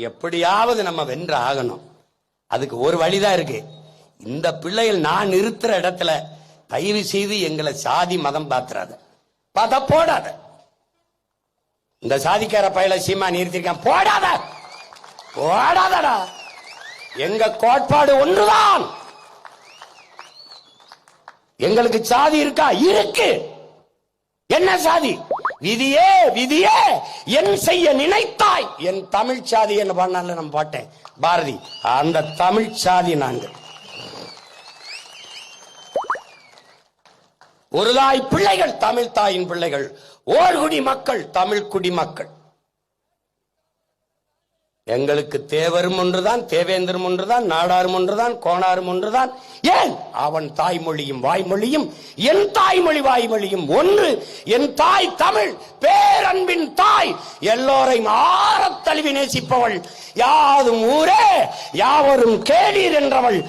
எப்படியாவது நம்ம வென்று ஆகணும். அதுக்கு ஒரு வழிதான் இருக்கு. இந்த பிள்ளைகள் நான் இருக்கிற இடத்துல தயவு செய்து எங்களை சாதி மதம் பாத்துறாத. பத போடாத. இந்த சாதிக்கார பயில சீமா நிறுத்திருக்கேன். போடாத. போடாதடா. எங்க கோட்பாடு ஒன்றுதான். எங்களுக்கு சாதி இருக்கா? இருக்கு. என்ன சாதி? விதியே விதியே என் செய்ய நினைத்தாய். என் தமிழ் சாதி என்ன பண்ணால நம்ம பாட்டேன் பாரதி அந்த தமிழ் சாதி நாங்கள். ஒரு தாய் பிள்ளைகள் தமிழ் தாயின் பிள்ளைகள். ஓர்குடி மக்கள் தமிழ் குடி மக்கள். எங்களுக்கு தேவரும் ஒன்றுதான் தேவேந்திரம் ஒன்றுதான் நாடாரும் ஒன்றுதான் கோணாரும் ஒன்றுதான். ஏன்? அவன் தாய்மொழியும் வாய்மொழியும் என் தாய்மொழி வாய்மொழியும் ஒன்று. என் தாய் தமிழ் பேரன்பின் தாய். எல்லோரையும் ஆறத் தழுவி நேசிப்பவள் யாதும் ஊரே யாவரும் கேளீர் என்றவள்